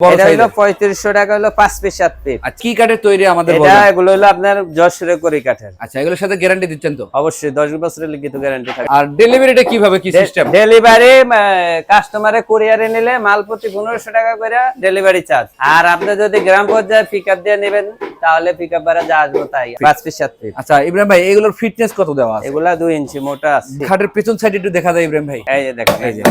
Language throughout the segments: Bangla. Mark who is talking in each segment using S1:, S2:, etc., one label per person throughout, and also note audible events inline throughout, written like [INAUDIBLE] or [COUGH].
S1: এটা হলো। পঁয়ত্রিশশো টাকা হলো পাঁচ পিস সাত পিস
S2: কি কাঠের তৈরি আমাদের
S1: এটা
S2: বলবেন?
S1: এগুলো হলো আপনার যশোরে করি কাঠের।
S2: আচ্ছা এগুলোর সাথে গ্যারান্টি দিচ্ছেন তো?
S1: অবশ্যই দশ বছরের লিখিত গ্যারান্টি থাকে।
S2: আর ডেলিভারিটা কীভাবে কি সিস্টেম
S1: ডেলিভারি কাস্টমারে কুরিয়ারে নিলে মাল প্রতি পনেরোশো টাকা করে ডেলিভারি চার্জ আর আপনি যদি গ্রাম পর্যায়ে পিক আপ দিয়ে নেবেন তাহলে পিক আপ ভাড়া যা আসব তাই। পাঁচ পিস সাত পিস
S2: আচ্ছা ইব্রাহিম ভাই এগুলোর ফিটনেস কত দেওয়া আছে?
S1: এগুলা দুই ইঞ্চি মোটা আছে।
S2: খাটের পেছন সাইড একটু দেখা যায় ইব্রাহিম ভাই।
S1: এই দেখেন এই যে।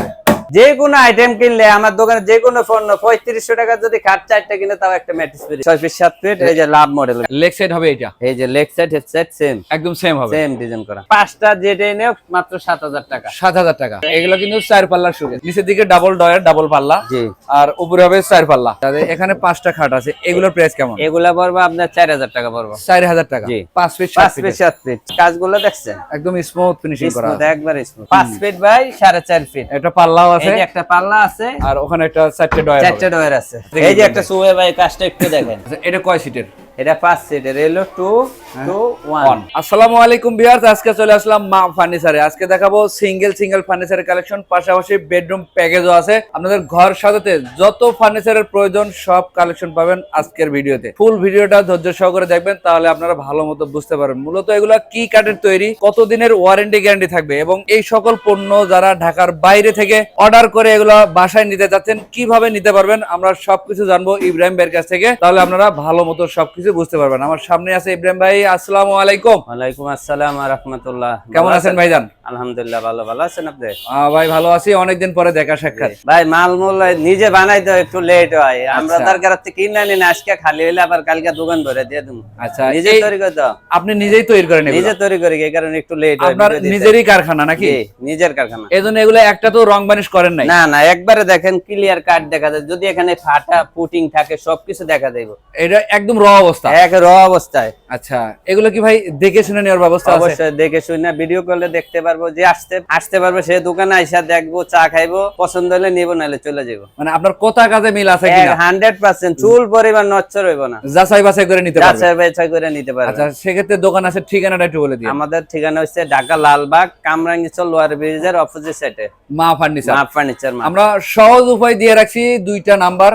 S1: যে কোনো আইটেম কিনলে আমার দোকানে যে কোনো পণ্য পঁয়ত্রিশশো টাকা যদি খাট চারটা কিনে তাও একটা ম্যাট্রিস ফ্রি ছয় পিস সাত ফিট এই যে লাভ মডেল
S2: লেগ সাইড হবে এটা
S1: এই যে leg side head side same
S2: একদম সেম হবে।
S1: সেম ডিজাইন করা। পাঁচটা যেটা নেও মাত্র সাত হাজার টাকা।
S2: সাত হাজার টাকা। এগুলো কিন্তু চার পাল্লার শুরু নিচের দিকে ডাবল ডয়ার ডাবল পাল্লা।
S1: জি।
S2: আর উপরে হবে চার পাল্লা। এখানে পাঁচটা খাট আছে। এগুলোর প্রাইস কেমন?
S1: এগুলা পড়ব আপনার চার হাজার টাকা পড়ব।
S2: চার হাজার টাকা।
S1: জি।
S2: পাঁচ ফিট
S1: পাঁচ ফিট সাত ফিট কাজগুলো দেখছেন?
S2: একদম স্মুথ ফিনিশিং করা।
S1: একবার স্মুথ পাঁচ ফিট বাই সাড়ে চার ফিট
S2: এটা পাল্লাও
S1: এই
S2: আছে।
S1: যে একটা পাল্লা আছে।
S2: আর ওখানে একটা চারটে ডয়ার
S1: চারটে ডয়ার আছে। এই যে একটা সুয়ে ভাই কাজটা একটু দেখেন।
S2: এটা কয় সিটের?
S1: এটা পাঁচ সিটের এলো টু টু ওয়ান
S2: আসসালামু আলাইকুম ভিউয়ার্স আজকে চলে আসলাম মা ফার্নিচারে আজকে দেখাবো সিঙ্গেল সিঙ্গেল ফার্নিচারের কালেকশন পাশাপাশি বেডরুম প্যাকেজও আছে। আপনাদের ঘর সাজাতে যত ফার্নিচারের প্রয়োজন সব কালেকশন পাবেন আজকের ভিডিওতে। ফুল ভিডিওটা ধৈর্য সহকারে দেখবেন তাহলে আপনারা ভালো মতো বুঝতে পারবেন। মূলত এগুলো কি কাঠের তৈরি কতদিনের ওয়ারেন্টি গ্যারান্টি থাকবে এবং এই সকল পণ্য যারা ঢাকার বাইরে থেকে অর্ডার করে এগুলো বাসায় নিতে যাচ্ছেন কীভাবে নিতে পারবেন আমরা সবকিছু জানব ইব্রাহিম ভাইয়ের কাছ থেকে। তাহলে আপনারা ভালো মতো সবকিছু বুঝতে পারবেন আমার সামনে আছে ইব্রাহিম ভাই আসসালামু আলাইকুম।
S1: ওয়ালাইকুম আসসালাম রহমতুল্লাহ।
S2: কেমন আছেন ভাইজান?
S1: আলহামদুলিল্লাহ ভালো। ভালো আছেন আপনি?
S2: ভাই ভালো আছি অনেকদিন পরে দেখা সাক্ষাৎ।
S1: ভাই মাল মূল নিজে বানাই তো একটু লেট হয়। আমরা
S2: আচ্ছা।
S1: তার কাছে কিনে আনি না আজকে খালি হইলে আবার কালকে দোকান ভরে দিয়ে দেবো
S2: আচ্ছা
S1: নিজে তৈরি করে দাও।
S2: আপনি নিজেই তৈরি করেন?
S1: নিজে তৈরি করি এই কারণে একটু লেট হয়
S2: আপনার নিজেরই কারখানা নাকি?
S1: নিজের কারখানা।
S2: এই জন্য এগুলো একটা তো রং বানিশ করেন নাই।
S1: না না একবারে দেখেন ক্লিয়ার কাট দেখা যায়। যদি এখানে ফাটা পুটিং থাকে সবকিছু দেখা যাবে
S2: এটা একদম র অবস্থা
S1: এক র অবস্থায়।
S2: আচ্ছা এগুলো কি ভাই দেখে শুনে নেওয়ার ব্যবস্থা আছে?
S1: অবশ্যই দেখে শুনে ভিডিও করলে দেখতে পারব যে আসতে আসতে পারব সে দোকানে আইসা দেখব চা খাইবো পছন্দ হলে নিবো নাহলে চলে যাব।
S2: মানে আপনার কথা কাজে মিল আছে কিনা?
S1: হান্ড্রেড পার্সেন্ট চুল পরিমাণ হইব না।
S2: যাচাই বাছাই করে নিতে
S1: যাচাই বাছাই করে নিতে পারবে।
S2: আচ্ছা সেক্ষেত্রে দোকান আছে ঠিকানাটা একটু বলে দিন।
S1: আমাদের ঠিকানা হচ্ছে ঢাকা লালবাগ কামরাঙ্গিচর লোয়ার ব্রিজের অপোজিট সাইডে
S2: মা ফার্নিচার।
S1: মা ফার্নিচার
S2: আমরা সহজ উপায় দিয়ে রাখছি দুইটা নাম্বার।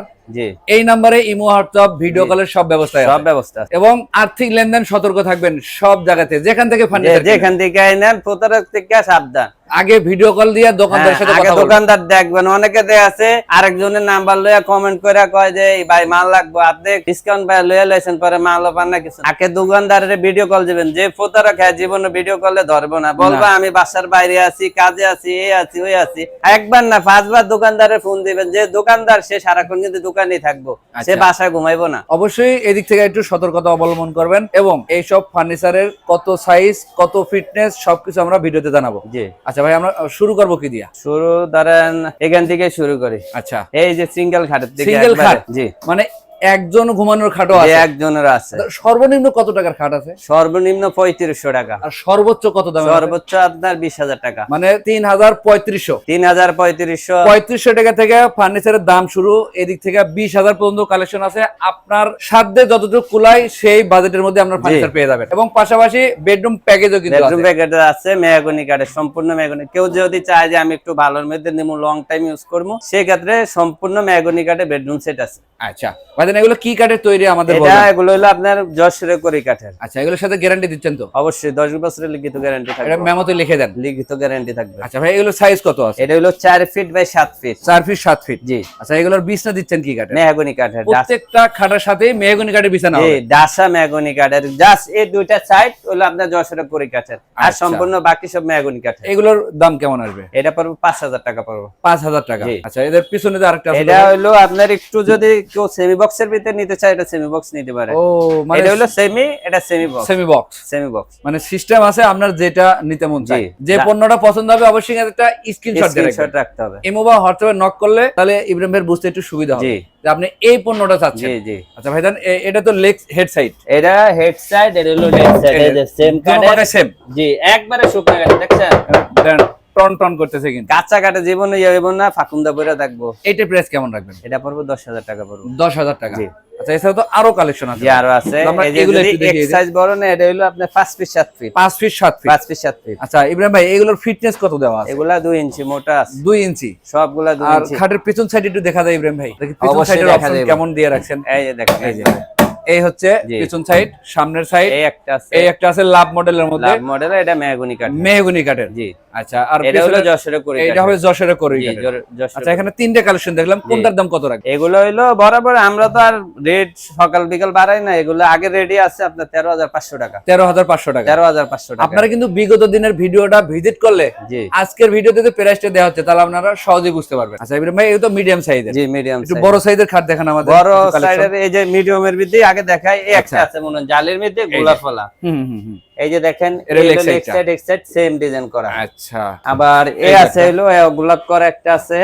S2: এই নাম্বারে ইমো হোয়াটসঅ্যাপ ভিডিও কলের সব ব্যবস্থা
S1: সব ব্যবস্থা
S2: এবং আর্থিক লেনদেন সতর্ক থাকবেন সব জায়গাতে। যেখান থেকে ফান্ড
S1: যেখান থেকে নেন প্রতারক থেকে সাবধান।
S2: আগে ভিডিও কল দিয়ে দোকানদারের
S1: হ্যাঁ,
S2: সাথে কথা
S1: দোকানদার দেখবেন অনেকে দেখ আছে আরেকজনের নাম্বার লইয়া কমেন্ট করে কয় যে ভাই মাল লাগবো আপনি ডিসকাউন্ট পাই লইয়া লাইছেন পরে মালও পান না কিছু আগে দোকানদারের ভিডিও কল দিবেন যে প্রতারক হ্যাঁ জীবনে ভিডিও কলে ধরবো না। বলবা আমি বাসার বাইরে আছি কাজে আছি এই আছি ওই আছি। একবার না পাঁচবার দোকানদারের ফোন দিবেন যে দোকানদার সে সারাক্ষণ কিন্তু দোকানেই থাকব সে
S2: আচ্ছা।
S1: বাসায় ঘুমাইবো না।
S2: অবশ্যই এদিক থেকে একটু সতর্কতা অবলম্বন করবেন এবং এইসব ফার্নিচারের কত সাইজ কত ফিটনেস সবকিছু আমরা ভিডিওতে জানাব।
S1: জি।
S2: আচ্ছা ভাই আমরা শুরু করব কি দিয়া?
S1: শুরু ধরেন এখান থেকে শুরু করি।
S2: আচ্ছা।
S1: এই যে সিঙ্গেল খাটের থেকে
S2: সিঙ্গেল খাট?
S1: জি।
S2: মানে একজন ঘুমানোর খাটও আছে।
S1: একজনের আছে।
S2: সর্বনিম্ন কত টাকার খাট আছে?
S1: সর্বনিম্ন পঁয়ত্রিশশো টাকা।
S2: আর সর্বোচ্চ কত দাম
S1: সর্বোচ্চ আপনার বিশ হাজার টাকা।
S2: মানে তিন হাজার পঁয়ত্রিশশো।
S1: তিন হাজার পঁয়ত্রিশশো।
S2: পঁয়ত্রিশশো টাকা থেকে ফার্নিচারের দাম শুরু এদিক থেকে বিশ হাজার পর্যন্ত কালেকশন আছে। আপনার সাধ্যে যতটুকু কুলাই সেই বাজেটের মধ্যে আপনার ফার্নিচার পেয়ে যাবেন। এবং পাশাপাশি বেডরুম প্যাকেজও কিন্তু
S1: বেডরুম
S2: আছে।
S1: প্যাকেট আছে মেয়াগনি কাঠের সম্পূর্ণ মেয়াগনি কেউ যদি চায় যে আমি একটু ভালোর মধ্যে নিবো লং টাইম ইউজ করব সেক্ষেত্রে সম্পূর্ণ মেয়াগনি কাঠের বেডরুম সেট আছে।
S2: আচ্ছা। ভাইজান এগুলো কি কাঠের তৈরি আমাদের
S1: এটা এগুলো হলো আপনার যশোরে করি কাঠের।
S2: আচ্ছা এগুলোর সাথে গ্যারান্টি দিচ্ছেন তো?
S1: অবশ্যই দশ বছরের লিখিত গ্যারান্টি
S2: এটা মেমোতে লিখে দেন।
S1: লিখিত গ্যারান্টি থাকবে।
S2: আচ্ছা ভাই এগুলো সাইজ কত আছে?
S1: এটা হলো চার ফিট বাই সাত ফিট
S2: চার ফিট সাত ফিট
S1: জি।
S2: আচ্ছা এগুলোর বিছনা দিচ্ছেন কি কাঠের?
S1: মেহাগনি কাঠের
S2: প্রত্যেকটা খাটের সাথে মেহগনি কাঠের বিছানা হবে।
S1: ডাসা মেহাগনি কাঠের। জাস্ট এই দুইটা সাইড হলো আপনার যশোরে করি কাঠের। আর
S2: আচ্ছা।
S1: সম্পূর্ণ বাকি সব মেহাগনি কাঠের।
S2: এগুলোর দাম কেমন আসবে?
S1: এটা পড়বে পাঁচ হাজার টাকা পড়বে।
S2: পাঁচ হাজার টাকা। আচ্ছা এদের পিছনে আরেকটা আছে
S1: এটা হলো আপনার একটু যদি কেউ সেমি বক্সের ভিতরে নিতে চায় এটা সেমি বক্স নিতে পারে।
S2: ও মানে
S1: এটা হলো সেমি এটা semi box
S2: semi box
S1: semi box
S2: মানে সিস্টেম আছে আপনার যেটা নিতে মন চায়। যে পণ্যটা পছন্দ হবে অবশ্যই একটা স্ক্রিনশট
S1: স্ক্রিনশট রাখতে হবে।
S2: ইমো বা হোয়াটসঅ্যাপে নক করলে তাহলে ইব্রাহিম ভাইয়ের বুঝতে একটু সুবিধা হবে। যে আপনি এই পণ্যটা চাচ্ছেন।
S1: জি জি।
S2: আচ্ছা ভাইজান এটা তো লেগ হেড সাইড
S1: এটা হেড সাইড এটা হলো লেগ সাইড এই যে সেম কাঠের
S2: সেম
S1: জি একবারে শুকনো কাঠ দেখছেন?
S2: টন টন করতেছে কিন্তু।
S1: কাঁচা কাঠে জীবনে না ফাকুন্দা পরে থাকব।
S2: এইটার প্রাইস কেমন রাখবেন?
S1: এটা পড়বে দশ হাজার টাকা পড়বে।
S2: দশ হাজার টাকা। আচ্ছা এছাড়া তো আরও কালেকশন আছে।
S1: জি আরও আছে।
S2: তো আমরা
S1: এই যে
S2: এগুলো
S1: যদি
S2: একটু দেখিয়ে দিই।
S1: এক্সারসাইজ বড় না এটা হলো আপনার 5 ফিট 7 ফিট
S2: পাঁচ ফিট সাত ফিট
S1: 5 ফিট 7 ফিট
S2: আচ্ছা ইব্রাহিম ভাই এগুলোর ফিটনেস কত দেওয়া আছে?
S1: এগুলা 2 ইঞ্চি মোটা আছে।
S2: দুই ইঞ্চি।
S1: সবগুলা 2
S2: আর খাটের পিছন সাইড একটু দেখা যায় ইব্রাহিম ভাই। পিছন সাইডের অপশন কেমন দিয়ে রাখছেন?
S1: এই যে দেখেন
S2: এই যে। এই হচ্ছে। পিছন সাইড সামনের সাইড
S1: এই একটা আছে।
S2: এই একটা আছে লাভ মডেলের মধ্যে।
S1: লাভ মডেল এটা মেহগনি কাঠ
S2: মেহগুনি কাঠের।
S1: জি।
S2: আচ্ছা আর
S1: এটা হলো যশোরের করে
S2: এইটা হবে।
S1: জর- যশোরের
S2: আচ্ছা এখানে তিনটে কালেকশন দেখলাম কোনটার দাম কত রাখবে
S1: এগুলো হইল বরাবর আমরা তো আর রেট সকাল বিকাল বাড়াই না এগুলো আগে রেডি আছে আপনার তেরো হাজার পাঁচশো টাকা।
S2: তেরো হাজার পাঁচশো টাকা।
S1: তেরো হাজার পাঁচশো টাকা।
S2: আপনারা কিন্তু বিগত দিনের ভিডিওটা ভিজিট করলে আজকের ভিডিওতে যে প্রাইসটা দেওয়া হচ্ছে তাহলে আপনারা সহজেই বুঝতে পারবেন। আচ্ছা ইব্রাহিম ভাই এই তো মিডিয়াম সাইজের
S1: জি মিডিয়াম
S2: একটু বড় সাইজের খাট দেখান আমাদের
S1: বড়
S2: collection।
S1: এই যে মিডিয়ামের মধ্যে আগে দেখাই এই একটা
S2: আচ্ছা।
S1: আছে মনে হয় জালের মধ্যে গোলাপ ফলা।
S2: হুম হুম হুম।
S1: এই যে দেখেন সেম ডিজাইন করা।
S2: আচ্ছা।
S1: আবার এ আছে হলো গোলাপ করা একটা আছে।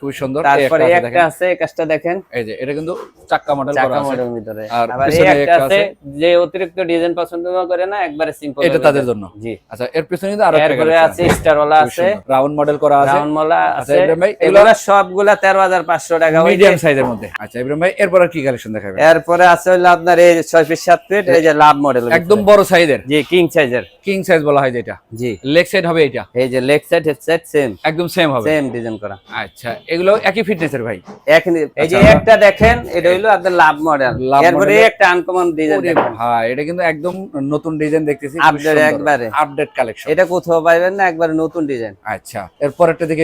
S2: খুবই সুন্দর।
S1: তারপরে
S2: একটা আছে
S1: একটা
S2: দেখেন।
S1: এই কাজটা দেখেন।
S2: এই যে এটা কিন্তু চাক্কা মডেল করা
S1: চাকা
S2: আছে।
S1: মডেলের ভিতরে।
S2: আর
S1: আবার এই একটা আছে। যে অতিরিক্ত ডিজাইন পছন্দ না করে না একবারে সিম্পল
S2: এটা তাদের জন্য।
S1: জি।
S2: আচ্ছা এর পিছনে কিন্তু আরও একটা
S1: আছে স্টার ওয়ালা আছে।
S2: রাউন্ড মডেল করা আছে।
S1: রাউন্ড মোলা
S2: আচ্ছা,
S1: আছে।
S2: ভাই, এগুলো-
S1: সবগুলা তেরো হাজার পাঁচশো টাকা ওই
S2: মিডিয়াম সাইজের মধ্যে। আচ্ছা ইব্রাহিম ভাই এরপর কি কালেকশন দেখাবেন?
S1: এরপরে আছে হলো আপনার এই ছয় ফিট সাত ফিট এই যে লাভ মডেল
S2: একদম বড় সাইজের
S1: জি কিং সাইজের
S2: কিং সাইজ বলা হয় যেটা।
S1: জি।
S2: লেগ সাইড হবে এটা?
S1: এই যে leg side head side same
S2: একদম সেম হবে।
S1: সেম ডিজাইন করা।
S2: আচ্ছা এগুলো একই ফিটনেসের ভাই?
S1: এক এই যে
S2: আচ্ছা,
S1: একটা দেখেন এটা হইল আপনার লাভ মডেল এরপরে একটা আনকমন ডিজাইন
S2: ভাই এটা কিন্তু একদম নতুন ডিজাইন দেখতেছি
S1: Update একবারে।
S2: আপডেট কালেকশন
S1: এটা কোথাও পাইবেন না একবার নতুন ডিজাইন
S2: আচ্ছা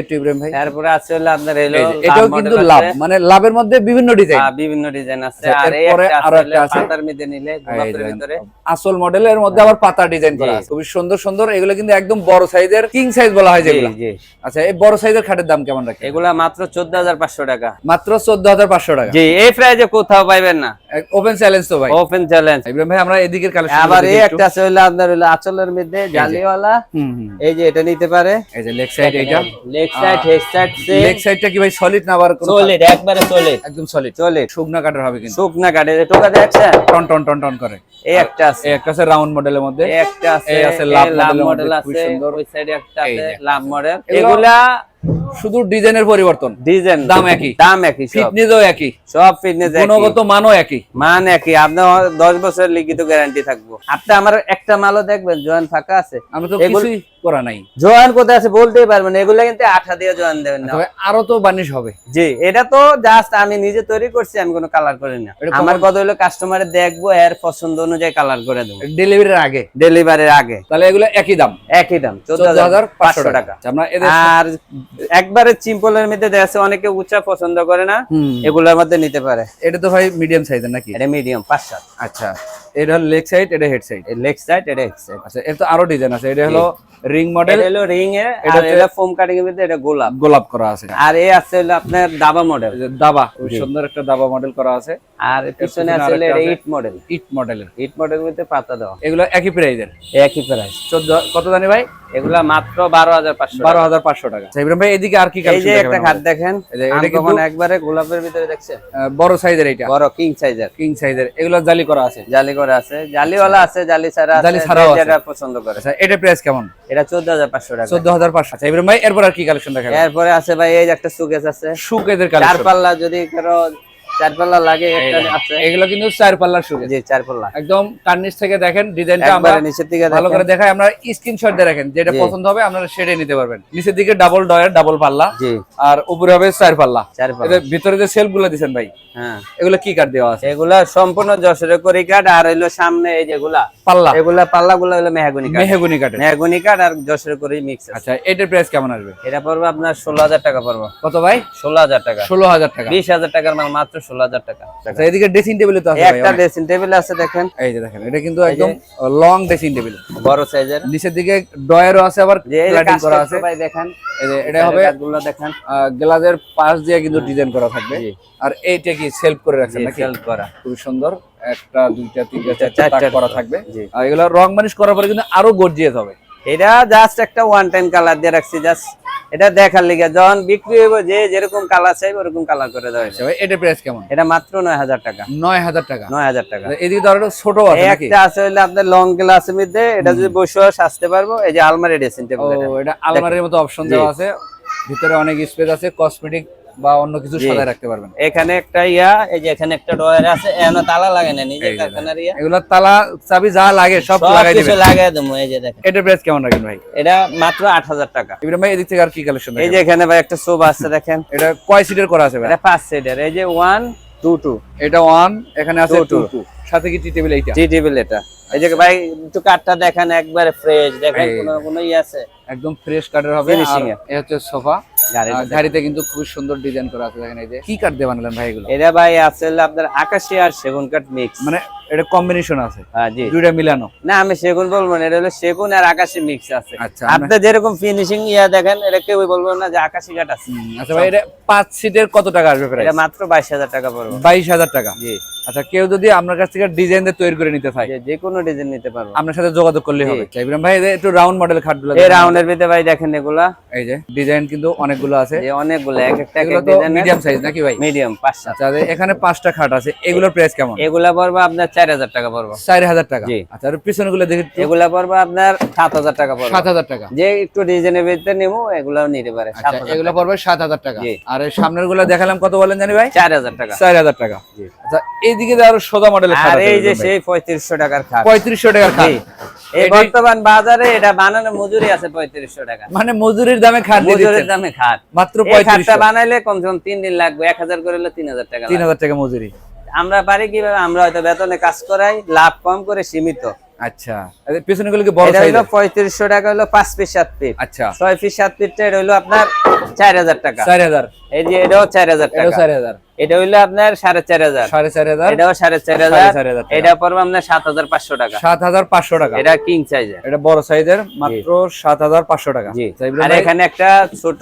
S2: একটু ইব্রাহিম ভাই।
S1: এরপরে আছে হলো
S2: এই যে, এটাও কিন্তু লাভ মানে লাভের মধ্যে বিভিন্ন ডিজাইন
S1: বিভিন্ন ডিজাইন আছে।
S2: আচ্ছা,
S1: আর
S2: এরপরে
S1: আরও
S2: একটা আছে।
S1: পাতার মধ্যে নিলে গোলাপের ভিতরে।
S2: আসল মডেলের মধ্যে আবার পাতা ডিজাইন করা আছে। খুবই সুন্দর সুন্দর। এগুলো কিন্তু একদম বড় সাইজের কিং সাইজ বলা হয় যেগুলো। আচ্ছা এই বড় সাইজের খাটের দাম কেমন রাখে
S1: এগুলা মাত্র চোদ্দ হাজার পাঁচশো টাকা।
S2: মাত্র চোদ্দ হাজার পাঁচশো টাকা।
S1: জি এই প্রাইজে কোথাও পাইবেন না।
S2: ওপেন চ্যালেঞ্জ তো ভাই।
S1: ওপেন চ্যালেঞ্জ
S2: ইব্রাহিম ভাই আমরা এদিকের কালেকশন
S1: আবার এই একটা। আছে হইল আপনার হইল আঁচলের মধ্যে জালিওয়ালা। এই যে এটা নিতে পারে।
S2: এই যে লেগ সাইড এইটা।
S1: Leg side head side
S2: leg সাইডটা কি ভাই সলিড না আবার কোনো
S1: সলিড একবারে সলিড
S2: একদম সলিড
S1: সলিড
S2: শুকনা কাঠের হবে কিন্তু।
S1: শুকনা কাটে টোকা দেখছেন?
S2: টন টন টন টন করে।
S1: এই একটা আছে।
S2: এই একটা আছে রাউন্ড মডেলের মধ্যে।
S1: একটা আছে।
S2: আছে লাভ
S1: লাভ মডেল আছে ওই সাইডে একটা আছে লাভ মডেল
S2: এগুলা শুধু ডিজাইনের পরিবর্তন।
S1: ডিজাইন
S2: দাম একই।
S1: দাম একই সব।
S2: ফিটনেসও একই।
S1: সব ফিটনেস
S2: গুণগত মানও একই।
S1: মান একই। আপনি দশ বছর লিখিত গ্যারান্টি থাকব। আপনি আমার একটা মালও দেখবেন জয়েন ফাঁকা আছে।
S2: আমি তো কিছুই করা নাই।
S1: জয়েন কোথায় আছে বলতেই পারবেন না। এগুলা কিন্তু আঠা দিয়ে জয়েন দেবেন না।
S2: আরও তো বানিশ হবে।
S1: জি এটা তো জাস্ট আমি নিজে তৈরি করছি আমি কোনো কালার করি না। আমার কথা হলো কাস্টমারে দেখব এর পছন্দ অনুযায়ী কালার করে দেবো।
S2: ডেলিভারির আগে?
S1: ডেলিভারির আগে।
S2: তাহলে এগুলো একই দাম?
S1: একই দাম চোদ্দ
S2: চোদ্দ হাজার পাঁচশো
S1: পাঁচশো
S2: টাকা।
S1: টাকা।
S2: আমরা
S1: আর একবারে সিম্পলের মধ্যে দেখা যাচ্ছে অনেকে উঁচা পছন্দ করে না এগুলোর মধ্যে নিতে পারে।
S2: এটা তো ভাই মিডিয়াম সাইজের নাকি?
S1: এটা মিডিয়াম পাঁচ সাত।
S2: আচ্ছা। এটা হলো লেগ সাইড এটা হেড সাইড
S1: লেগ সাইড এটা হেড সাইড
S2: আচ্ছা এর তো আরও ডিজাইন আছে। এটা হলো রিং মডেল
S1: এটা হলো রিং এর আর এটা ফোম কাটিং এর মধ্যে এটা গোলাপ।
S2: গোলাপ করা আছে।
S1: আর এই আছে হলো আপনার দাবা মডেল
S2: দাবা খুব সুন্দর একটা দাবা মডেল করা আছে।
S1: আর পিছনে আছে হলো এটা ইট মডেল
S2: ইট মডেলের
S1: ইট মডেল মধ্যে পাতা দাও
S2: এগুলো একই প্রাইজের
S1: একই প্রাইস
S2: চোদ্দ কত জানি ভাই?
S1: এগুলা মাত্র বারো হাজার পাঁচশো
S2: বারো হাজার পাঁচশো টাকা। আচ্ছা, ইব্রাহিম ভাই এদিকে আর কি
S1: এই যে একটা খাট দেখেন একবারে গোলাপের ভিতরে
S2: বড় সাইজের এটা
S1: বড় কিং সাইজের
S2: কিং সাইজের এগুলো জালি করা আছে?
S1: জালি করে আছে। জালিওয়ালা আছে জালি ছাড়া
S2: জালি আছে।
S1: যেটা পছন্দ করে।
S2: আচ্ছা এটা প্রাইস কেমন?
S1: এটা চোদ্দ হাজার পাঁচশো টাকা।
S2: চোদ্দ হাজার পাঁচশো। আচ্ছা ইব্রাহিম ভাই এরপর আর কি কালেকশন দেখাবেন?
S1: এরপরে আছে ভাই এই যে একটা সুকেস আছে।
S2: সুকেদের
S1: চার পাল্লা যদি কারও চার পাল্লা লাগে একটা আছে।
S2: এগুলো কিন্তু চার পাল্লার সুকেস
S1: জি চার পাল্লা
S2: একদম কার্নিশ থেকে দেখেন ডিজাইনটা আমরা
S1: নিচের দিকে
S2: ভালো করে। দেখাই আমরা স্ক্রিনশট দিয়ে রাখেন যেটা পছন্দ হবে আপনারা নিতে পারবেন। নিচের দিকে ডাবল ডয়ার ডাবল পাল্লা।
S1: জি।
S2: আর উপরে হবে চার পাল্লা
S1: চার পাল্লা
S2: ভিতরে যে সেলফগুলো দিচ্ছেন ভাই
S1: হ্যাঁ।
S2: এগুলো কি দেওয়া আছে?
S1: এগুলা সম্পূর্ণ যশোরের করি কাঠ আর হইল সামনে এই যেগুলা।
S2: পাল্লা।
S1: এগুলা পাল্লা গুলা হলো মেহাগুনি কাঠ
S2: মেহগুনি কাঠের
S1: মেহাগুনি কাঠ আর যশোরের করি মিক্স
S2: আচ্ছা এটার প্রাইস কেমন আসবে?
S1: এটা পড়বে আপনার ষোলো হাজার টাকা পড়বে।
S2: কত ভাই?
S1: ষোলো হাজার টাকা।
S2: ষোলো হাজার টাকা।
S1: বিশ হাজার টাকার মাল মাত্র ষোলো হাজার টাকা।
S2: আচ্ছা এদিকে ড্রেসিং টেবিল তো আছে
S1: একটা ড্রেসিং টেবিল আছে দেখেন।
S2: এই যে দেখেন এটা কিন্তু একদম লং ড্রেসিং টেবিল
S1: বড় সাইজের
S2: নিচের দিকে ডয়ারও আছে আবার প্লাটিং করা আছে।
S1: সবাই দেখেন
S2: এটা হবে
S1: গুলো দেখেন।
S2: গ্লাসের পাশ দিয়ে কিন্তু ডিজাইন করা থাকবে। আর এইটা কি সেলফ করে রাখছেন নাকি?
S1: সেল করা।
S2: খুবই সুন্দর। একটা দুইটা তিনটা চারটা করা থাকবে। আর এগুলো রং মানিশ করার পরে কিন্তু আরও গর্জিয়াস হবে।
S1: এটা জাস্ট একটা ওয়ান টাইম কালার দিয়ে রাখছি জাস্ট এটা দেখার লিগে। যখন বিক্রি হইব যে যেরকম কালার চাইবে ওরকম কালার করে দেওয়া
S2: আচ্ছা ভাই এটার প্রাইস কেমন?
S1: এটা মাত্র নয় হাজার টাকা।
S2: নয় হাজার টাকা।
S1: নয় হাজার টাকা।
S2: এদিকে আরও ছোট আছে নাকি?
S1: একটা আছে হইলে আপনার লং গ্লাসের মধ্যে। এটা যদি বসে সাজতে পারব এই যে আলমারি ড্রেসিং
S2: ও
S1: টেবিল
S2: এটা আলমারির মতো অপশন দেওয়া আছে। ভিতরে অনেক স্পেস আছে কসমেটিক বা অন্য কিছু সাজায় রাখতে পারবেন।
S1: এখানে একটা ইয়া এই যে এখানে একটা ডয়ার আছে এখনও তালা লাগে না
S2: যে
S1: কারখানার ইয়া।
S2: এগুলো তালা চাবি যা লাগে সব
S1: সব
S2: লাগাই দিবেন।
S1: লাগাই দেবো এই যে দেখেন।
S2: এটার প্রাইস কেমন রাখেন ভাই?
S1: এটা মাত্র আট হাজার টাকা।
S2: ইব্রাহিম ভাই এদিক থেকে আর কি কালেকশন
S1: এই যে এখানে ভাই একটা সোফা আছে দেখেন। [LAUGHS]
S2: এটা কয় সিটের করা আছে ভাই?
S1: এটা পাঁচ সিটের এই যে ওয়ান টু টু।
S2: এটা ওয়ান এখানে আছে
S1: Two,
S2: টু
S1: two.
S2: টু। সাথে কি টি টেবিল এইটা?
S1: টি টেবিল এটা। এই যে ভাই একটু কাঠটা দেখেন একবারে ফ্রেশ দেখেন কোনো কোনো ইয়ে আছে?
S2: একদম ফ্রেশ কাঠের হবে। এ। হচ্ছে সোফা। গাড়িতে কিন্তু খুব সুন্দর ডিজাইন করা আছে দেখেন এই যে। কি কাঠ দিয়ে বানালেন ভাই এগুলো?
S1: এটা ভাই আছে আপনার আকাশি আর সেগুন কাঠ মিক্স
S2: মানে এটা কম্বিনেশন আছে?
S1: হ্যাঁ জি।
S2: দুইটা মিলানো?
S1: না আমি সেগুন বলব না এটা হলো সেগুন আর আকাশি মিক্স আছে।
S2: আচ্ছা,
S1: আপনি যেরকম ফিনিশিং ইয়া দেখেন এটা কেউ বলব না যে আকাশি কাঠ আছে।
S2: আচ্ছা ভাই এটা পাঁচ সিটের কত টাকা আসবে প্রায়
S1: এটা মাত্র বাইশ হাজার টাকা পড়বে।
S2: বাইশ হাজার টাকা?
S1: জি।
S2: আচ্ছা কেউ যদি আপনার কাছ থেকে ডিজাইন দিয়ে তৈরি করে নিতে চায়
S1: যে- কোনো ডিজাইন নিতে পারব।
S2: আপনার সাথে যোগাযোগ করলে হবে। ইব্রাহিম ভাই একটু রাউন্ড মডেল খাটগুলো
S1: এই
S2: দেখেন।
S1: রাউন্ডের ভিতরে ভাই দেখেন এগুলা।
S2: এই যে ডিজাইন কিন্তু অনেকগুলো আছে।
S1: যে অনেকগুলো এক একটা
S2: এগুলো তো মিডিয়াম সাইজ নাকি ভাই?
S1: মিডিয়াম পাঁচটা
S2: আচ্ছা এই এখানে পাঁচটা খাট আছে এগুলোর প্রাইস কেমন?
S1: এগুলা পড়বে আপনার চার হাজার টাকা পড়বে।
S2: চার হাজার টাকা।
S1: জি।
S2: আচ্ছা আর পিছনে গুলো দেখি।
S1: এগুলা পড়বে আপনার সাত হাজার টাকা পড়বে।
S2: সাত হাজার টাকা।
S1: যে একটু ডিজাইনের ভিতরে নেব এগুলাও নিতে পারে
S2: আচ্ছা এগুলো পড়বে সাত হাজার টাকা।
S1: জি।
S2: আর এই সামনেরগুলো দেখালাম কত বলেন জানি ভাই?
S1: চার হাজার টাকা।
S2: চার হাজার টাকা।
S1: জি।
S2: আচ্ছা এইদিকে যে আরও সোজা মডেলের খাট
S1: আর এই যে সেই পঁয়ত্রিশশো টাকার খাট।
S2: পঁয়ত্রিশশো টাকার খাট।
S1: এই বর্তমান বাজারে এটা বানানো মজুরি আছে পঁয়ত্রিশশো টাকা।
S2: মানে মজুরির দামে খাট
S1: মজুরির দামে খাট।
S2: মাত্র
S1: এই
S2: পঁয়ত্রিশশো।
S1: খাটটা বানাইলে কমসে কম তিন দিন লাগবে এক হাজার করে হলে তিন হাজার টাকা
S2: তিন
S1: লাগবে।
S2: হাজার টাকা মজুরি।
S1: আমরা পারি কীভাবে? আমরা হয়তো বেতনে কাজ করাই লাভ কম করে সীমিত।
S2: আচ্ছা এই পিছনে গুলো কি বড় সাইজ
S1: টাকা হলো পাঁচ পিস সাত পিস
S2: আচ্ছা।
S1: ছয় পিস সাত পিসটা এটা হইল আপনার চার হাজার টাকা।
S2: চার হাজার।
S1: এই যে এটাও চার হাজার
S2: এটাও
S1: টাকা।
S2: চার হাজার।
S1: এটা হইল আপনার সাড়ে চার হাজার।
S2: সাড়ে চার হাজার।
S1: এটাও সাড়ে চার হাজার। এটা পড়বে আপনার সাত হাজার পাঁচশো টাকা।
S2: সাত হাজার পাঁচশো টাকা।
S1: এটা কিং সাইজের
S2: এটা বড় সাইজের মাত্র সাত হাজার পাঁচশো টাকা।
S1: আর এখানে একটা ছোট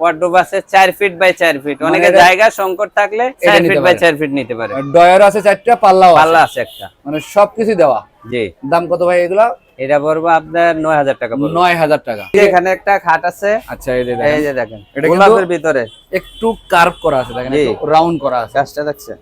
S1: ওয়ার্ডরোব আছে চার ফিট বাই চার ফিট অনেকে জায়গা সংকট থাকলে চার ফিট বাই চার ফিট নিতে পারে।
S2: ডয়ার আছে চারটা পাল্লাও আছে।
S1: পাল্লা আছে একটা।
S2: মানে সবকিছু দেওয়া।
S1: জি।
S2: দাম কত ভাই এগুলা?
S1: এটা বলব আপনার নয় হাজার টাকা
S2: নয় হাজার টাকা।
S1: এখানে একটা খাট আছে
S2: আচ্ছা এই যে
S1: এই
S2: দেখেন,
S1: যে দেখেন
S2: এটা
S1: গোলাপের ভিতরে।
S2: একটু কার্ভ করা আছে দেখেন। রাউন্ড করা আছে।
S1: কাজটা দেখছে
S2: এ,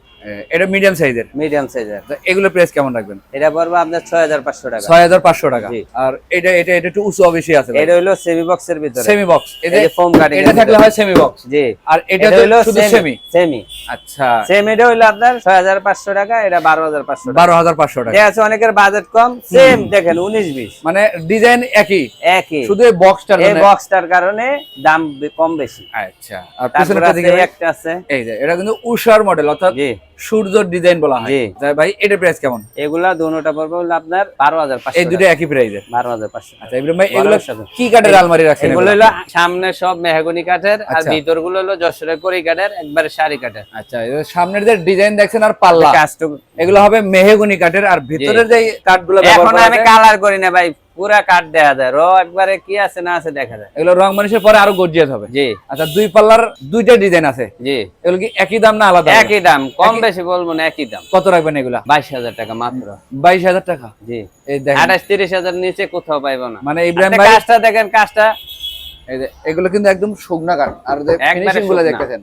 S2: এটা মিডিয়াম সাইজের
S1: মিডিয়াম সাইজের
S2: এগুলো প্রাইস কেমন রাখবেন?
S1: এটা পড়বে আপনার ছয় হাজার পাঁচশো টাকা।
S2: ছয় হাজার পাঁচশো টাকা। আর এটা এটা এটা একটু উঁচু বেশি আছে
S1: এটা হইল সেমি বক্সের ভিতরে।
S2: সেমি বক্স
S1: যে foam cutting
S2: এটা থাকলে হয় সেমি বক্স
S1: জি।
S2: আর এটা
S1: এটা হইল
S2: শুধু সেমি
S1: সেমি
S2: আচ্ছা।
S1: সেম এটা হইল আপনার ছয় হাজার পাঁচশো টাকা এটা বারো হাজার পাঁচশো টাকা।
S2: বারো হাজার পাঁচশো টাকা।
S1: ঠিক আছে অনেকের বাজেট কম। সেম দেখেন উনিশ বিশ।
S2: মানে ডিজাইন একই?
S1: একই।
S2: শুধু বক্সটার
S1: এই বক্সটার কারণে দাম কম বেশি।
S2: আচ্ছা। আর দিকে
S1: একটা আছে।
S2: এই যে এটা কিন্তু উষার মডেল অর্থাৎ
S1: জি।
S2: সূর্য ডিজাইন বলা হয়। ভাই এটার প্রাইস কেমন?
S1: এগুলা দুটা পড়বে হলো আপনার বারো হাজার পাঁচশো
S2: এই দুটো একই প্রাইসের
S1: বারো হাজার
S2: আচ্ছা ইব্রাহিম ভাই এগুলো কি কাঠের আলমারি রাখছেন
S1: এগুলো? হলো সামনে সব মেহগনি কাঠের আর
S2: আচ্ছা।
S1: ভিতরগুলো হলো যশোরের করি কাঠের একবারে শাড়ি কাঠের।
S2: আচ্ছা সামনের যে ডিজাইন দেখছেন আর পাল্লা এগুলো হবে মেহগনি কাঠের আর ভিতরের যে কাঠগুলো ব্যবহার
S1: এখন আমি কালার করি না ভাই পুরা কাঠ দেখা যায়। র একবারে কি আছে না আছে দেখা যায়।
S2: এগুলো রং মানুষের পরে আরও গর্জিয়াস হবে।
S1: জি।
S2: আচ্ছা দুই পাল্লার দুইটা ডিজাইন আছে।
S1: জি।
S2: এগুলো কি একই দাম না আলাদা?
S1: একই দাম কম বেশি বলব না একই দাম।
S2: কত রাখবেন এগুলা?
S1: বাইশ হাজার টাকা মাত্র।
S2: বাইশ হাজার টাকা?
S1: জি।
S2: এই দেখেন।
S1: আঠাশ তিরিশ হাজার নিচে কোথাও পাইবো না।
S2: মানে ইব্রাহিম ভাই
S1: কাজটা দেখেন কাজটা।
S2: এই যে এগুলো কিন্তু একদম শুকনা কাঠ। আর
S1: ফিনিশিংগুলো
S2: দেখতেছেন।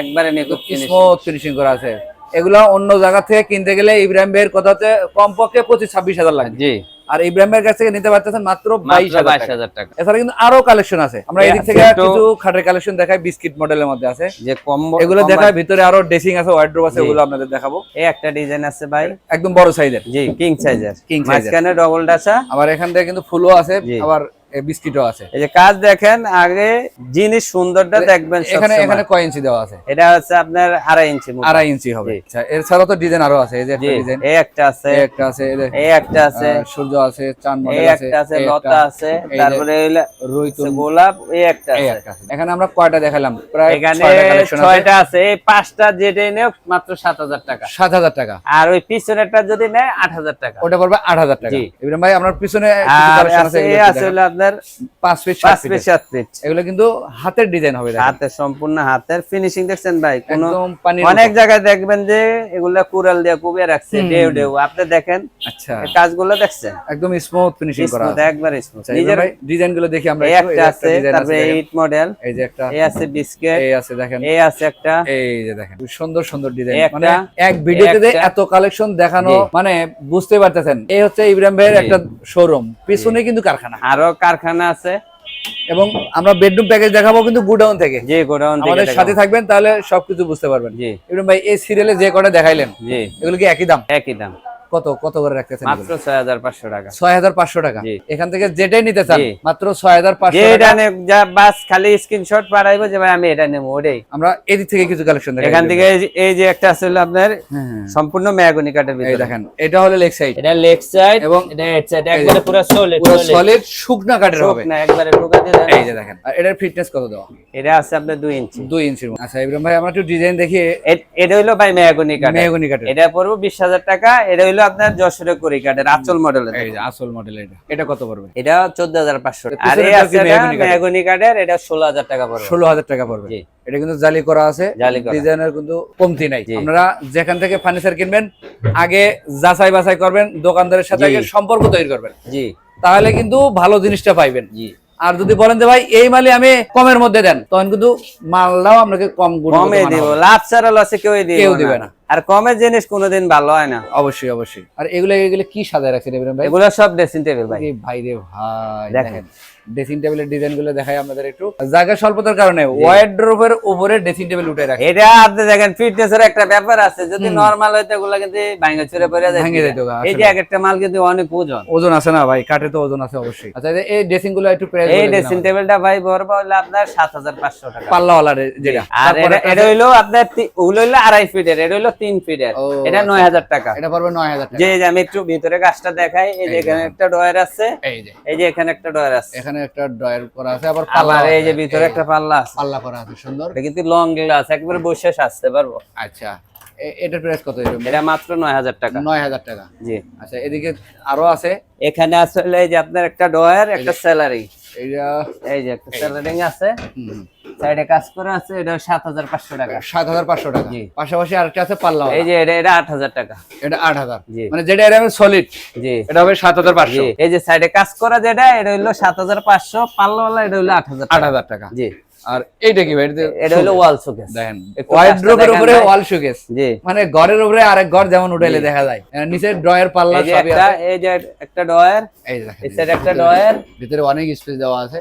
S1: একবারে নিখুঁত
S2: স্মুথ ফিনিশিং করা আছে। এগুলো অন্য জায়গা থেকে কিনতে গেলে ইব্রাহিম ভাইয়ের কথা হচ্ছে কমপক্ষে পঁচিশ ছাব্বিশ হাজার লাগে
S1: জি।
S2: আর ইব্রাহিম ভাইয়ের কাছ থেকে নিতে পারতেছেন মাত্র বাইশ হাজার টাকা। এছাড়া কিন্তু আরও কালেকশন আছে। আমরা এদিক থেকে কিছু খাটের কালেকশন দেখাই বিস্কিট মডেলের মধ্যে আছে।
S1: যে কম
S2: এগুলো দেখায় ভিতরে আরও ড্রেসিং আছে ওয়ার্ড্রোব আছে
S1: জি।
S2: ওগুলো আপনাদের দেখাবো।
S1: এই একটা ডিজাইন আছে ভাই।
S2: একদম বড় সাইজের
S1: জি কিং সাইজের
S2: কিং এর।
S1: মাঝখানে ডবল ডাসা
S2: আবার এখান থেকে কিন্তু ফুলও আছে আবার বিস্কিটও আছে।
S1: এই যে কাজ দেখেন আগে জিনিস সুন্দরটা দেখবেন
S2: এখানে এখানে কয় ইঞ্চি দেওয়া আছে?
S1: এটা হচ্ছে আপনার আড়াই ইঞ্চি
S2: আড়াই ইঞ্চি হবে।
S1: জি।
S2: এছাড়াও তো ডিজাইন আরও আছে এই যে একটা ডিজাইন।
S1: এই একটা আছে।
S2: একটা আছে এই
S1: একটা আছে।
S2: সূর্য আছে চাঁদ মডেল আছে
S1: একটা আছে লতা আছে তারপরে এইলা গোলাপ এই একটা আছে।
S2: এখানে আমরা কয়টা দেখালাম? প্রায়
S1: এখানে
S2: ছয়টা আছে।
S1: এই পাঁচটা যেটাই নেও মাত্র সাত হাজার টাকা।
S2: সাত হাজার টাকা।
S1: আর ওই পিছনেরটা যদি নেয় আট হাজার টাকা।
S2: ওটা পড়বে আট হাজার টাকা। ইব্রাহিম ভাই আপনার পিছনে
S1: আছে আছে আপনার
S2: পাঁচ পিস
S1: পাঁচ
S2: সাত
S1: পিস
S2: পিস
S1: সাত পিস
S2: এগুলো কিন্তু হাতের ডিজাইন হবে।
S1: হাতের সম্পূর্ণ হাতের ফিনিশিং দেখছেন ভাই? কোনো অনেক জায়গায় দেখবেন যে এগুলা কুড়াল দিয়ে কুবিয়ে রাখছে ডেউ ডেউ আপনি দেখেন
S2: আচ্ছা।
S1: কাজগুলো দেখছেন?
S2: একদম স্মুথ ফিনিশিং করা।
S1: একবার স্মুথ
S2: আচ্ছা,
S1: নিজের
S2: ডিজাইনগুলো দেখি আমরা একটু।
S1: আছে তারপরে। এইট মডেল
S2: এই যে একটা।
S1: এই আছে বিস্কিট
S2: এই আছে দেখেন।
S1: এই আছে একটা।
S2: এই যে দেখেন খুব সুন্দর সুন্দর ডিজাইন মানে এক ভিডিওতে এত কালেকশন দেখানো মানে বুঝতে পারতেছেন এই হচ্ছে ইব্রাহিম ভাইয়ের। একটা শোরুম পিছনে কিন্তু কারখানা।
S1: আরও কারখানা আছে।
S2: এবং আমরা বেডরুম প্যাকেজ দেখাবো কিন্তু গোডাউন থেকে।
S1: জি গোডাউন থেকে
S2: আমাদের সাথে থাকবেন তাহলে সবকিছু বুঝতে পারবেন।
S1: জি।
S2: ইব্রাহিম ভাই এই সিরিয়ালে যে কটা দেখাইলেন
S1: জি।
S2: এগুলো কি একই দাম?
S1: একই দাম।
S2: কত কত করে রাখতেছেন
S1: মাত্র ছয় হাজার পাঁচশো টাকা।
S2: ছয় হাজার পাঁচশো টাকা। এখান থেকে যেটাই নিতে চান মাত্র ছয় হাজার
S1: যে
S2: পাঁচশো
S1: এটা যা বাস খালি স্ক্রিনশট পাঠাইবো যে ভাই আমি এটা নেব ওটাই।
S2: আমরা এদিক থেকে কিছু কালেকশন দেখাই
S1: এখান থেকে এই যে- একটা আছে আপনার
S2: হ্যাঁ, হ্যাঁ।
S1: সম্পূর্ণ ম্যাগনি কাঠের ভিতরে।
S2: দেখেন এটা হলো লেগ সাইড
S1: এটা লেগ সাইড
S2: এবং
S1: এটা হেড সাইড একবারে পুরো সলিড
S2: পুরো সলিড শুকনা কাঠের হবে।
S1: না একবারে ঢোকা দিয়ে দেন।
S2: এই যে দেখেন আর এটার ফিটনেস কত দেওয়া?
S1: এটা আছে আপনার 2 ইঞ্চি।
S2: দুই ইঞ্চির আচ্ছা ইব্রাহিম ভাই আমরা একটু ডিজাইন দেখি
S1: এটা হইল ভাই ম্যাগনি কাঠ
S2: মেহগনি কাঠের।
S1: এটা পড়বে 20000 টাকা এটা আপনার যশোরের করি কাঠের আচল মডেলের
S2: এই যে আসল মডেল এটা। এটা কত পড়বে?
S1: এটা 14500 আর এই আছে
S2: কি মেহগনি কাঠের?
S1: এটা 16000 টাকা পড়বে।
S2: ষোলো হাজার টাকা পড়বে।
S1: জি।
S2: এটা কিন্তু জালি করা আছে। ডিজাইনের কিন্তু কমতি নাই। আপনারা যেখান থেকে ফার্নিচার কিনবেন আগে যাচাই বাছাই করবেন দোকানদারের সাথে আগে সম্পর্ক তৈরি করবেন।
S1: জি।
S2: তাহলে কিন্তু ভালো জিনিসটা পাইবেন।
S1: জি।
S2: আর যদি বলেন যে ভাই এই মালি আমি কমের মধ্যে দেন তখন কিন্তু মালটাও আপনাকে কম
S1: কমে দিব। লাভ ছাড়া লসে কেউ দিবে
S2: কেউ দিবে না।
S1: আর কমের জিনিস কোনোদিন ভালো হয় না
S2: অবশ্যই অবশ্যই আর এগুলো এগুলো কি সাজায় রাখছেন ভাই
S1: এগুলো সব ড্রেসিং টেবিল ভাই
S2: ভাই রে ভাই
S1: দেখেন।
S2: ড্রেসিং টেবিলের ডিজাইনগুলো দেখাই আপনাদের একটু। জায়গা স্বল্পতার কারণে ওয়াইড্রোপের উপরে ড্রেসিং টেবিল উঠে রাখে।
S1: এটা আপনি দেখেন ফিটনেস এর একটা ব্যাপার আছে। যদি নরমাল হইতো এগুলো কিন্তু ভাঙে চুরে পড়ে যায়।
S2: ভেঙে যেত
S1: এই যে এক একটা মাল কিন্তু অনেক ওজন।
S2: ওজন আছে না ভাই কাঠে তো ওজন আছে অবশ্যই। আচ্ছা এই- ড্রেসিংগুলো একটু প্রাইস
S1: এই ড্রেসিং টেবিলটা ভাই বড় হলো আপনার সাত হাজার পাঁচশো টাকা।
S2: পাল্লা ওয়ালা যেটা।
S1: আর এটা- হইল আপনার ওগুলো হইল আড়াই ফিটের এটা হইল তিন ফিটের
S2: ও,
S1: এটা নয় হাজার টাকা।
S2: এটা পড়বে নয় হাজার টাকা।
S1: যে যে আমি একটু ভিতরে গাছটা দেখাই। এই যে এখানে একটা ডয়ার আছে।
S2: এই যে।
S1: এই যে এখানে একটা ডয়ার আছে।
S2: এখানে একটা ড্রয়ার করা আছে আবার পাল্লা
S1: আবার এই যে ভিতরে একটা পাল্লা আছে।
S2: পাল্লা করা আছে সুন্দর।
S1: এটা কিন্তু লং গ্লাস একবারে বসে আসতে পারব।
S2: আচ্ছা এটার প্রাইস কত
S1: এটা মাত্র নয় হাজার টাকা।
S2: নয় হাজার টাকা।
S1: জি।
S2: আচ্ছা এদিকে আরও আছে?
S1: এখানে আসলে এই যে আপনার একটা ড্রয়ার একটা স্যালারি
S2: এইটা
S1: এই যে একটা স্যালারিং আছে।
S2: হুম,
S1: সাইডে কাজ করা আছে এটা সাত হাজার পাঁচশো টাকা।
S2: সাত হাজার পাঁচশো টাকা।
S1: জি।
S2: পাশাপাশি আরেকটা আছে পাল্লা
S1: এই যে এটা এটা আট হাজার টাকা।
S2: এটা আট হাজার।
S1: জি।
S2: মানে যেটা এটা সলিড
S1: জি।
S2: এটা হবে সাত হাজার পাঁচশো।
S1: জি এই যে সাইডে কাজ করা যেটা এটা হইল সাত হাজার পাঁচশো পাল্লাওয়ালা এটা হলো আট হাজার
S2: আট হাজার টাকা।
S1: জি।
S2: আর এইটা কি ভাই? এটা
S1: এটা হইল ওয়াল শোকেস
S2: দেখেন
S1: একটু
S2: ওয়াইড্রোপের উপরে ওয়াল শোকেস
S1: জি।
S2: মানে ঘরের উপরে আরেক ঘর যেমন উঠাইলে দেখা যায়। নিচে ড্রয়ের পাল্লা সবই আছে।
S1: এই যে একটা ডয়ার
S2: এই দেখেন
S1: এই সাইডে একটা ডয়ার
S2: ভিতরে অনেক স্পেস দেওয়া আছে।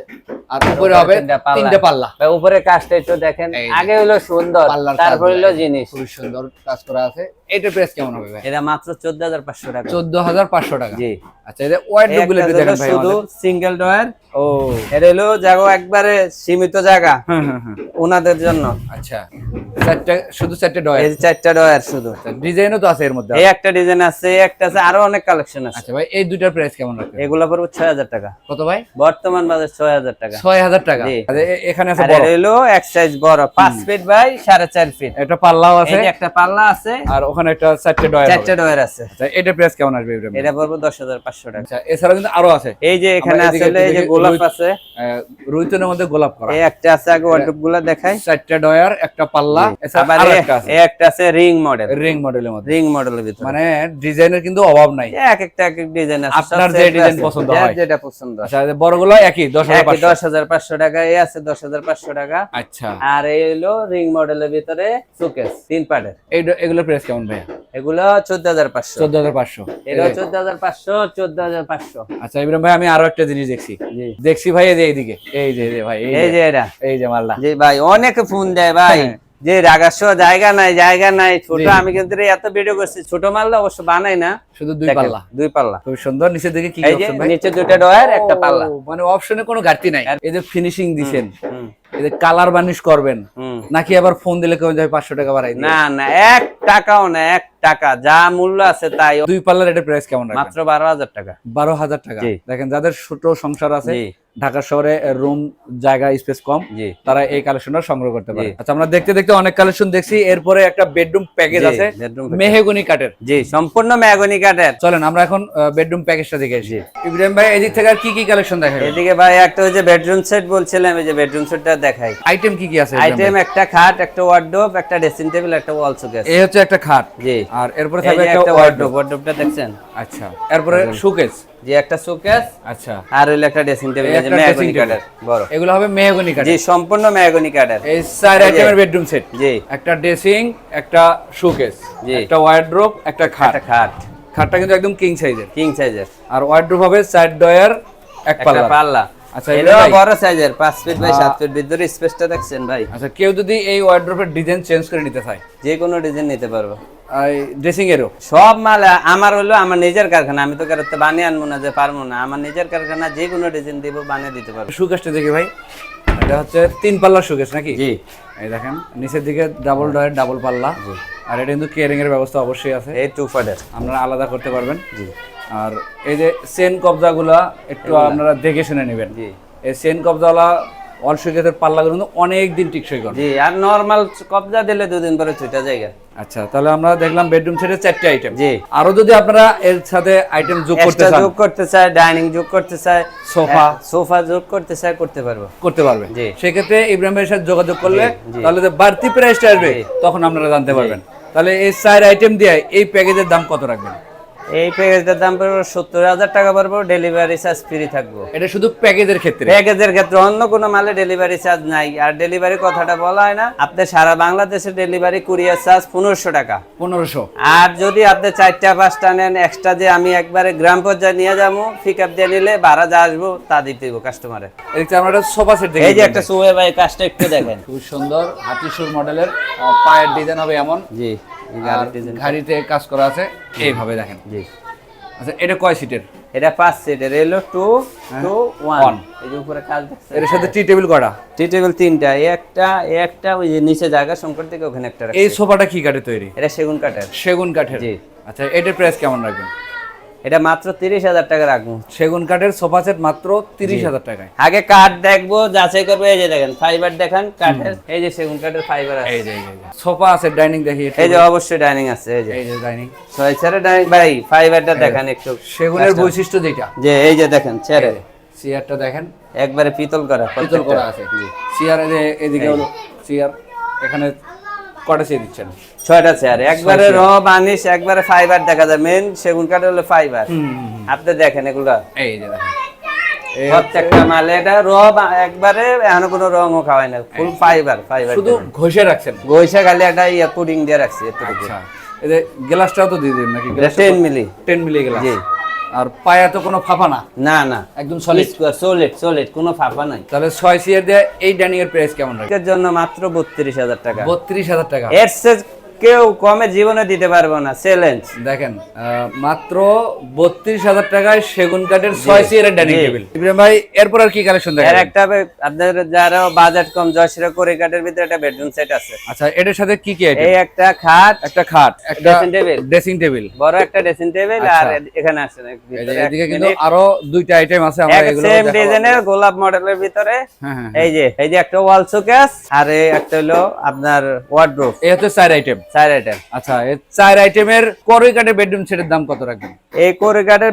S2: আর উপরে হবে
S1: তিনটা পাল্লা। ভাই উপরে কাজটা একটু দেখেন। আগে হইল সুন্দর তারপর
S2: দেখেন।
S1: জিনিস।
S2: খুবই সুন্দর কাজ করা আছে। এটার প্রাইস কেমন হবে ভাই?
S1: এটা মাত্র চোদ্দ হাজার পাঁচশো টাকা।
S2: চোদ্দ হাজার পাঁচশো টাকা।
S1: জি।
S2: আচ্ছা এটা ওয়াইড্রোপগুলো একটু দেখেন ভাই
S1: শুধু সিঙ্গেল ডয়ার
S2: ও।
S1: এটা হলো জায়গা একবারে সীমিত জায়গা।
S2: হুম হুম
S1: ওনাদের জন্য।
S2: আচ্ছা চারটে শুধু চারটে ডয়ার
S1: এই চারটা ডয়ার শুধু।
S2: ডিজাইনও তো আছে এর মধ্যে।
S1: এই একটা ডিজাইন আছে এই একটা আছে আরও অনেক কালেকশন আছে।
S2: আচ্ছা ভাই এই দুইটার প্রাইস কেমন রাখবে
S1: এগুলা পড়বে ছয় হাজার টাকা।
S2: কত ভাই?
S1: বর্তমান বাজার ছয় হাজার টাকা।
S2: ছয় হাজার টাকা।
S1: জি।
S2: আচ্ছা, এখানে আছে বড়
S1: এটা হলো এক সাইজ বড় পাঁচ ফিট বাই সাড়ে চার ফিট
S2: একটা পাল্লাও আছে।
S1: যে একটা পাল্লা আছে।
S2: আর ওখানে একটা চারটে ডয়ার
S1: চারটা ডয়ার আছে।
S2: আচ্ছা এটার প্রাইস কেমন আসবে
S1: এটা পড়বে দশ হাজার পাঁচশো টাকা।
S2: আচ্ছা এছাড়া কিন্তু আরও আছে।
S1: এই যে এখানে আসলে এই যে আছে।
S2: রুইতনের মধ্যে গোলাপ
S1: এই একটা রিং
S2: মডেলের
S1: ভিতরে।
S2: মানে ডিজাইনের কিন্তু অভাব নাই।
S1: এক একটা এক এক ডিজাইন আছে
S2: আপনার যে
S1: টাকা
S2: আচ্ছা।
S1: আর এই হলো রিং মডেলের ভিতরে তিন পার্টের
S2: এগুলো প্রাইস কেমন ভাই
S1: এগুলো
S2: 14500 14500
S1: এটা 14500
S2: আচ্ছা ইব্রাহিম ভাই আমি আরও একটা জিনিস দেখছি। দেখছি ভাই এই যে এইদিকে। এই যে ভাই এই যে।
S1: এটা।
S2: এই যে মাল্লা
S1: জি ভাই অনেক ফোন দেয় ভাই।
S2: হ্যাঁ।
S1: যে রাগাস্য জায়গা নাই জায়গা নাই ছোট আমি কিন্তু এত ভিডিও করছি। ছোট মাল অবশ্য বানাই না।
S2: শুধু দুই পাল্লা।
S1: দুই পাল্লা।
S2: খুব সুন্দর নিচের দিকে কি অপশন ভাই?
S1: নিচে দুইটা ডয়ার একটা পাল্লা।
S2: মানে অপশনে কোনো ঘাটতি নাই। এই যে ফিনিশিং দিছেন। এই যে কালার বার্নিশ করবেন। নাকি আবার ফোন দিলে কেউ যায় পাঁচশো টাকা বাড়াই
S1: না না এক টাকাও না এক টাকা। যা মূল্য আছে তাই।
S2: দুই পাল্লার এটা প্রাইস কেমন রাখবেন?
S1: মাত্র বারো হাজার টাকা।
S2: বারো হাজার টাকা। দেখেন যাদের ছোট সংসার আছে ঢাকা শহরে রুম জায়গা স্পেস কম। তারা এই কালেকশনটা সংগ্রহ করতে পারে। আচ্ছা আমরা দেখতে দেখতে অনেক কালেকশন দেখছি। এরপরে একটা বেডরুম প্যাকেজ আছে। মেহেগুনি কাঠের।
S1: জি সম্পূর্ণ ম্যাগনি কাঠের।
S2: চলেন আমরা এখন বেডরুম প্যাকেজটা দেখে আসি। ইব্রাহিম ভাই এদিক থেকে আর কি কি কালেকশন দেখাবে
S1: এদিকে ভাই একটা ওই যে বেডরুম সেট বলছিলাম এই যে বেডরুম সেটটা দেখাই।
S2: আইটেম কি কি আছে
S1: আইটেম একটা খাট একটা ওয়ার্ডরোব একটা ড্রেসিং টেবিল একটা ওয়াল শোকেস?
S2: এই হচ্ছে একটা খাট।
S1: জি।
S2: আর এরপরে থাকবে একটা ওয়ার্ডরোব
S1: ওয়ার্ডরোব ওয়ার্ডরোবটা দেখছেন?
S2: আচ্ছা এরপরে শোকেস
S1: জি একটা শোকেস
S2: আচ্ছা।
S1: আর হইল একটা ড্রেসিং টেবিল আছে যে
S2: table।
S1: কাঠের বড়।
S2: এগুলো হবে মেহগনি কাঠের
S1: জি সম্পূর্ণ মেহগনি কাঠের
S2: এই চার
S1: এই
S2: আইটেমের বেডরুম সেট
S1: জি।
S2: একটা ড্রেসিং একটা শোকেস
S1: জি।
S2: একটা ওয়ার্ড্রোব একটা খাট।
S1: একটা খাট।
S2: খাটটা কিন্তু একদম কিং সাইজের
S1: কিং সাইজের
S2: আর ওয়ার্ড্রোব হবে সাইড ডয়ার এক
S1: একটা
S2: পাল্লা
S1: পাল্লা।
S2: আচ্ছা
S1: এটা বড় সাইজের পাঁচ ফিট বাই
S2: আহ,
S1: ফিট ভিতরে স্পেসটা দেখছেন ভাই?
S2: আচ্ছা কেউ যদি এই ওয়ার্ড্রোপের ডিজাইন চেঞ্জ করে নিতে চায়?
S1: যে কোনো ডিজাইন নিতে পারব।
S2: ড্রেসিং এরও
S1: সব মাল আমার হলো আমার নিজের কারখানা আমি তো কারোতে বানিয়ে আনব না যে পারব না আমার নিজের কারখানা যে কোনো ডিজাইন দিব বানিয়ে দিতে পারব।
S2: সুকেশটা দেখি ভাই। এটা হচ্ছে তিন পাল্লার সুকেশ নাকি?
S1: জি।
S2: এই দেখেন নিচের দিকে ডাবল ডয়ের ডাবল পাল্লা। আর এটা কিন্তু কেয়ারিং এর ব্যবস্থা অবশ্যই আছে।
S1: এই টু ফাডের
S2: আপনারা আলাদা করতে পারবেন।
S1: জি।
S2: আর এই যে সেন কবজাগুলা একটু আপনারা দেখে শুনে নেবেন।
S1: জি।
S2: এই সেন কবজাওয়ালা অল সুকেশের পাল্লাগুলো কিন্তু অনেক দিন টিকসই করে।
S1: জি আর নর্মাল কবজা দিলে দুদিন পরে ছুটা জায়গা
S2: আচ্ছা তাহলে আমরা দেখলাম বেডরুম সেটের চারটে আইটেম
S1: জি।
S2: আরও যদি আপনারা এর সাথে আইটেম যোগ করতে চান।
S1: যোগ করতে চাই ডাইনিং যোগ করতে চাই
S2: সোফা
S1: সোফা যোগ করতে চাই করতে পারব।
S2: করতে পারবেন
S1: জি।
S2: সেক্ষেত্রে ইব্রাহিমের সাথে যোগাযোগ করলে তাহলে যে বাড়তি প্রাইসটা আসবে তখন আপনারা জানতে পারবেন। তাহলে এই চার আইটেম দিয়ে এই প্যাকেজের দাম কত রাখবেন?
S1: এই প্যাকেজটার দাম পড়বে সত্তর হাজার টাকা পড়ব ডেলিভারি চার্জ ফ্রি থাকব।
S2: এটা শুধু প্যাকেজের ক্ষেত্রে?
S1: প্যাকেজের ক্ষেত্রে অন্য কোনো মালে ডেলিভারি চার্জ নাই। আর ডেলিভারি কথাটা বলা হয় না আপনি সারা বাংলাদেশে ডেলিভারি কুরিয়ার চার্জ পনেরোশো টাকা।
S2: পনেরোশো।
S1: আর যদি আপনি চারটা পাঁচটা নেন এক্সট্রা যে আমি একবারে গ্রাম পর্যায়ে নিয়ে যাব পিক আপ দিয়ে নিলে ভাড়া যা আসব তা দিতে দিব কাস্টমারে
S2: আমরা একটা সোফা সেট দেখি
S1: এই যে একটা সুয়ে ভাই কাজটা একটু দেখেন।
S2: খুব সুন্দর হাতিসুর মডেলের পায়ের ডিজাইন হবে এমন।
S1: জি।
S2: আর ঘাড়িতে কাজ করা আছে এইভাবে দেখেন।
S1: জি।
S2: আচ্ছা এটা কয় সিটের
S1: এটা পাঁচ সিটের এলো টু টু ওয়ান এই যে উপরে কাজ
S2: এর সাথে টি টেবিল করা
S1: টি টেবিল তিনটা। একটা একটা ওই যে নিচে জায়গা সংকট থেকে ওখানে একটা
S2: এই সোফাটা কি কাঠে তৈরি?
S1: এটা সেগুন কাঠের।
S2: সেগুন কাঠের।
S1: জি।
S2: আচ্ছা এটার প্রাইস কেমন রাখবেন?
S1: এটা মাত্র তিরিশ হাজার টাকা রাখব।
S2: সেগুন কাঠের সোফা সেট মাত্র তিরিশ হাজার টাকায়।
S1: আগে কাঠ দেখব যাচাই করব এই যে দেখেন ফাইবার দেখেন কাঠের এই যে সেগুন কাঠের ফাইবার আছে।
S2: এই যে সোফা আছে ডাইনিং দেখি
S1: এই যে অবশ্যই ডাইনিং আছে এই যে।
S2: এই যে ডাইনিং
S1: ছয় চেয়ারে ডাইনিং ভাই ফাইবারটা দেখান একটু।
S2: সেগুনের বৈশিষ্ট্য যেটা?
S1: যে এই যে দেখেন চেয়ারে
S2: চেয়ারটা দেখেন।
S1: একবারে পিতল করা
S2: পিতল করা আছে। চেয়ার এদিকে হলো চেয়ার এখানে কটা চেয়ে দিচ্ছেন।
S1: ছয়টা চেয়ার একবারে র বানিশ একবারে ফাইবার দেখা যায়। মেন সেগুন কাঠ হলো ফাইবার আপনি দেখেন এগুলা।
S2: এই যে
S1: প্রত্যেকটা মালে এটা র একবারে এখনও কোনো রঙও খাওয়ায় না ফুল ফাইবার ফাইবার
S2: শুধু ঘষে রাখছেন?
S1: গইসা খালি একটা ইয়া পুডিং দিয়ে রাখছি এতটুকু
S2: আচ্ছা। এই যে গ্লাসটাও তো দিয়ে দিন নাকি?
S1: Ten milli
S2: ten milli glass
S1: জি।
S2: আর পায়া তো কোনো ফাফা না?
S1: না না।
S2: একদম সলিড
S1: সলিড সলিড কোনো ফাফা নাই।
S2: তাহলে ছয় চেয়ার দিয়ে এই ডাইনিং এর প্রাইস কেমন রাখবেন?
S1: এর জন্য মাত্র বত্রিশ হাজার টাকা।
S2: বত্রিশ হাজার টাকা।
S1: এর কেউ কমে জীবনে দিতে পারব না চ্যালেঞ্জ
S2: দেখেন মাত্র বত্রিশ হাজার টাকায় সেগুন কাঠের ছয় চেয়ারের ডাইনিং টেবিল। ইব্রাহিম ভাই এরপর আর কি কালেকশন
S1: এর
S2: দেখেন
S1: একটা আপনাদের যারা বাজেট কম জয়শ্রী কাঠের ভিতরে একটা বেডরুম সেট আছে।
S2: আচ্ছা এটার সাথে কি কি আইটেম
S1: এই একটা খাট
S2: একটা খাট একটা
S1: Dressing table।
S2: ড্রেসিং টেবিল
S1: বড় একটা ড্রেসিং টেবিল আর
S2: আচ্ছা।
S1: এখানে আছে
S2: এদিকে কিন্তু আরও দুইটা আইটেম আছে আমরা এগুলো
S1: সেম ডিজাইনের গোলাপ মডেলের ভিতরে।
S2: হ্যাঁ হ্যাঁ
S1: এই যে এই যে একটা ওয়াল শোকেস আর এই একটা হলো আপনার ওয়ার্ড্রোব
S2: এই হচ্ছে চার আইটেম
S1: চার আইটেম
S2: আচ্ছা চার আইটেমের করই কাটে বেডরুম সেটের দাম কত রাখবেন?
S1: এই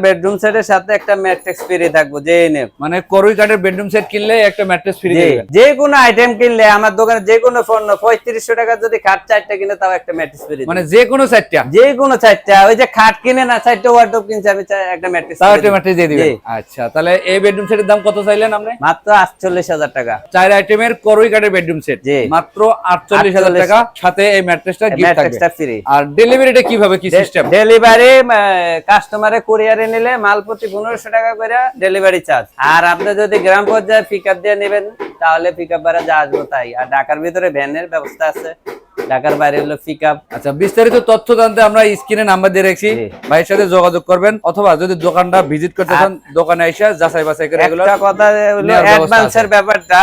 S1: বেডরুম সেটের সাথে একটা ম্যাট্রিক্স ফ্রি থাকব যে নে
S2: মানে করই কাঠের বেডরুম সেট কিনলে একটা ম্যাট্রেস ফ্রি দেবেন
S1: যে কোনো আইটেম কিনলে আমার দোকানে যে কোনো পণ্য পঁয়ত্রিশশো টাকা যদি খাট চারটা কিনে তাও একটা ম্যাট্রিক্স ফ্রি
S2: মানে যে কোনো চারটা?
S1: যে কোনো চারটা ওই যে খাট কিনে না চারটা ওয়ার্ডরোব কিনছে আমি একটা ম্যাট্রিক্স
S2: তাও একটা ম্যাট্রেস দিয়ে দিবেন। আচ্ছা তাহলে এই বেডরুম সেটের দাম কত চাইলেন আপনি?
S1: মাত্র আটচল্লিশ হাজার টাকা।
S2: চার আইটেমের কাঠের বেডরুম সেট মাত্র আটচল্লিশ। হাজার টাকা সাথে এই ম্যাট্রেসটা গিফট থাকবে। আর ডেলিভারিটা কীভাবে কি সিস্টেম
S1: ডেলিভারি কাস্টমারে, কুরিয়ারে নিলে মাল প্রতি পনেরোশো টাকা করে ডেলিভারি চার্জ। আর আপনি যদি গ্রাম পর্যায়ে পিক আপ দিয়ে নেবেন, তাহলে পিক আপ ভাড়া যা আসব তাই। আর ঢাকার ভিতরে ভ্যানের ব্যবস্থা আছে। ঢাকার বাইরে হলো পিক
S2: আচ্ছা বিস্তারিত তথ্য জানতে আমরা স্ক্রিনে নাম্বার দিয়ে রাখছি। ভাইয়ের সাথে যোগাযোগ করবেন অথবা যদি দোকানটা ভিজিট করতে চান দোকানে এসে যাচাই বাছাই করে এগুলো
S1: একটা কথা হলো অ্যাডভান্সের ব্যাপারটা।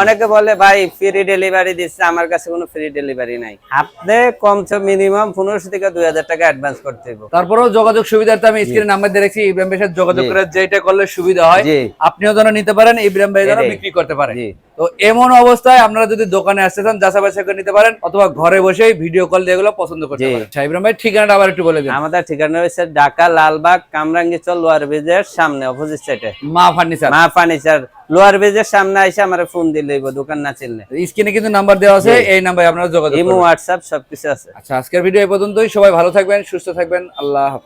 S1: অনেকে বলে ভাই ফ্রি ডেলিভারি দিচ্ছে আমার কাছে কোনো ফ্রি ডেলিভারি নাই। আপনি কমসে মিনিমাম পনেরোশো থেকে দুই হাজার টাকা অ্যাডভান্স করতে হবে
S2: তারপরেও যোগাযোগ সুবিধার্থে আমি স্ক্রিনে নাম্বার দিয়ে রাখছি ইব্রাহিম ভাইয়ের সাথে যোগাযোগ করে যেটা করলে সুবিধা হয় আপনিও যেন নিতে পারেন ইব্রাহিম ভাই যেন বিক্রি করতে পারেন তো এমন অবস্থায় আপনারা যদি দোকানে আসতে চান যাচাই বাছাই করে নিতে পারেন অথবা ঘরে বসেই ভিডিও কল দিয়ে এগুলো পছন্দ করতে। পারেন। আচ্ছা, ভাই ঠিকানাটা আবার একটু বলে দিন।
S1: আমাদের ঠিকানা হয়েছে ঢাকা লালবাগ কামরাঙ্গি চল লোয়ার ব্রিজের সামনে অপোজিট সাইডে
S2: মা ফার্নিচার
S1: মা ফার্নিচার লোয়ার ব্রিজের সামনে এসে আমার ফোন দিলে দোকান না চিনলে।
S2: স্ক্রিনে কিন্তু নাম্বার দেওয়া আছে এই নাম্বারে আপনারা যোগাযোগ
S1: ইমো হোয়াটসঅ্যাপ সবকিছু আছে।
S2: আচ্ছা আজকের ভিডিও এই পর্যন্তই। সবাই ভালো থাকবেন সুস্থ থাকবেন। আল্লাহ হাফেজ।